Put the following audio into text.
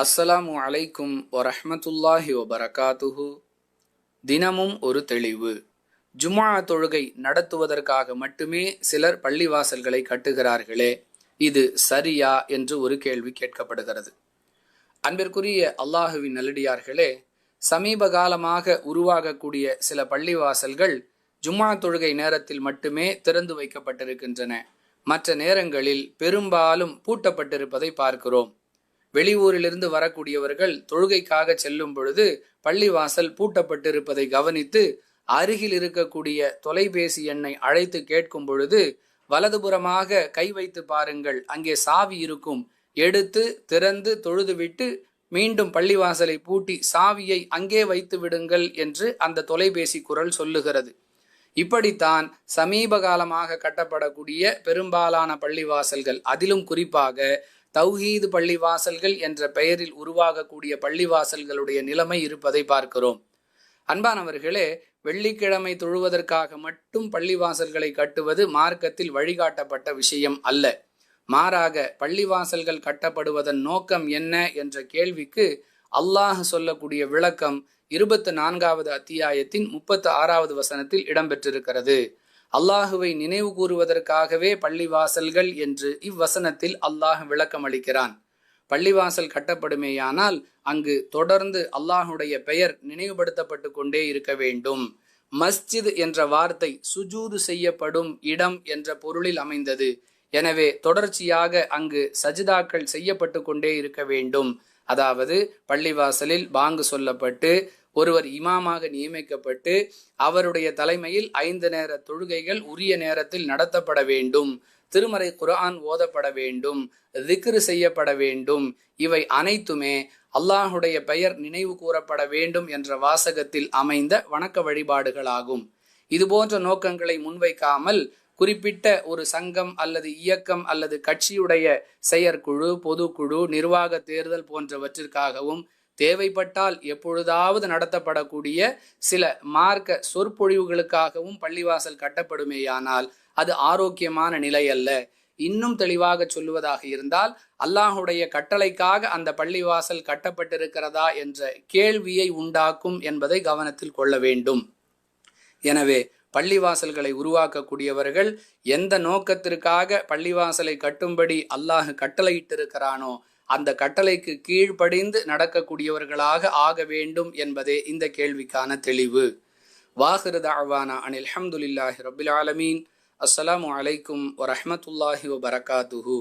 அஸ்ஸலாமு அலைக்கும் வரஹ்மத்துல்லாஹி வபரகாத்துஹு. தினமும் ஒரு தெளிவு. ஜுமா தொழுகை நடத்துவதற்காக மட்டுமே சிலர் பள்ளிவாசல்களை கட்டுகிறார்களே இது சரியா என்று ஒரு கேள்வி கேட்கப்படுகிறது. அன்பிற்குரிய அல்லாஹுவின் நல்லடியார்களே சமீப காலமாக உருவாகக்கூடிய சில பள்ளிவாசல்கள் ஜும்மா தொழுகை நேரத்தில் மட்டுமே திறந்து வைக்கப்பட்டிருக்கின்றன. மற்ற நேரங்களில் பெரும்பாலும் பூட்டப்பட்டிருப்பதை பார்க்கிறோம். வெளியூரிலிருந்து வரக்கூடியவர்கள் தொழுகைக்காக செல்லும் பொழுது பள்ளிவாசல் பூட்டப்பட்டிருப்பதை கவனித்து அருகில் இருக்கக்கூடிய தொலைபேசி எண்ணை அழைத்து கேட்கும் பொழுது வலதுபுறமாக கை வைத்து பாருங்கள் அங்கே சாவி இருக்கும். எடுத்து திறந்து தொழுதுவிட்டு மீண்டும் பள்ளிவாசலை பூட்டி சாவியை அங்கே வைத்து விடுங்கள் என்று அந்த தொலைபேசி குரல் சொல்லுகிறது. இப்படித்தான் சமீப காலமாக கட்டப்படக்கூடிய பெரும்பாலான பள்ளிவாசல்கள் அதிலும் குறிப்பாக தௌஹீது பள்ளிவாசல்கள் என்ற பெயரில் உருவாகக்கூடிய பள்ளிவாசல்களுடைய நிலைமை இருப்பதை பார்க்கிறோம். அன்பானவர்களே வெள்ளிக்கிழமை தொழுவதற்காக மட்டும் பள்ளிவாசல்களை கட்டுவது மார்க்கத்தில் வழிகாட்டப்பட்ட விஷயம் அல்ல. மாறாக பள்ளிவாசல்கள் கட்டப்படுவதன் நோக்கம் என்ன என்ற கேள்விக்கு அல்லாஹ் சொல்லக்கூடிய விளக்கம் இருபத்தி நான்காவது அத்தியாயத்தின் முப்பத்து ஆறாவது வசனத்தில் இடம்பெற்றிருக்கிறது. அல்லாஹுவை நினைவு கூறுவதற்காகவே பள்ளிவாசல்கள் என்று இவ்வசனத்தில் அல்லாஹ் விளக்கம் அளிக்கிறான். பள்ளிவாசல் கட்டப்படுமேயானால் அங்கு தொடர்ந்து அல்லாஹுடைய பெயர் நினைவுபடுத்தப்பட்டு கொண்டே இருக்க வேண்டும். மஸ்ஜித் என்ற வார்த்தை சுஜூது செய்யப்படும் இடம் என்ற பொருளில் அமைந்தது. எனவே தொடர்ச்சியாக அங்கு சஜிதாக்கள் செய்யப்பட்டு கொண்டே இருக்க வேண்டும். அதாவது பள்ளிவாசலில் பாங்கு சொல்லப்பட்டு ஒருவர் இமாமாக நியமிக்கப்பட்டு அவருடைய தலைமையில் ஐந்து நேர தொழுகைகள் உரிய நேரத்தில் நடத்தப்பட வேண்டும். திருமறை குரான் ஓதப்பட வேண்டும். திக்ரு செய்யப்பட வேண்டும். இவை அனைத்துமே அல்லாஹுடைய பெயர் நினைவு கூறப்பட வேண்டும் என்ற வாசகத்தில் அமைந்த வணக்க வழிபாடுகளாகும். இதுபோன்ற நோக்கங்களை முன்வைக்காமல் குறிப்பிட்ட ஒரு சங்கம் அல்லது இயக்கம் அல்லது கட்சியுடைய செயற்குழு பொதுக்குழு நிர்வாக தேர்தல் போன்றவற்றிற்காகவும் தேவைப்பட்டால் எப்பொழுதாவது நடத்தப்படக்கூடிய சில மார்க்க சொற்பொழிவுகளுக்காகவும் பள்ளிவாசல் கட்டப்படுமேயானால் அது ஆரோக்கியமான நிலை அல்ல. இன்னும் தெளிவாக சொல்லுவதாக இருந்தால் அல்லாஹுடைய கட்டளைக்காக அந்த பள்ளிவாசல் கட்டப்பட்டிருக்கிறதா என்ற கேள்வியை உண்டாக்கும் என்பதை கவனத்தில் கொள்ள வேண்டும். எனவே பள்ளிவாசல்களை உருவாக்கக்கூடியவர்கள் எந்த நோக்கத்திற்காக பள்ளிவாசலை கட்டும்படி அல்லாஹ் கட்டளையிட்டிருக்கிறானோ அந்த கட்டளைக்கு கீழ்ப்படிந்து நடக்கக்கூடியவர்களாக ஆக வேண்டும் என்பதே இந்த கேள்விக்கான தெளிவு. வாஹிரு தாழ்வானா அனில் அஹமதுல்லாஹி ரபில் ஆலமீன். அஸ்ஸலாமு அலைக்கும் வரமத்துல்லாஹி வபரகாத்துஹூ.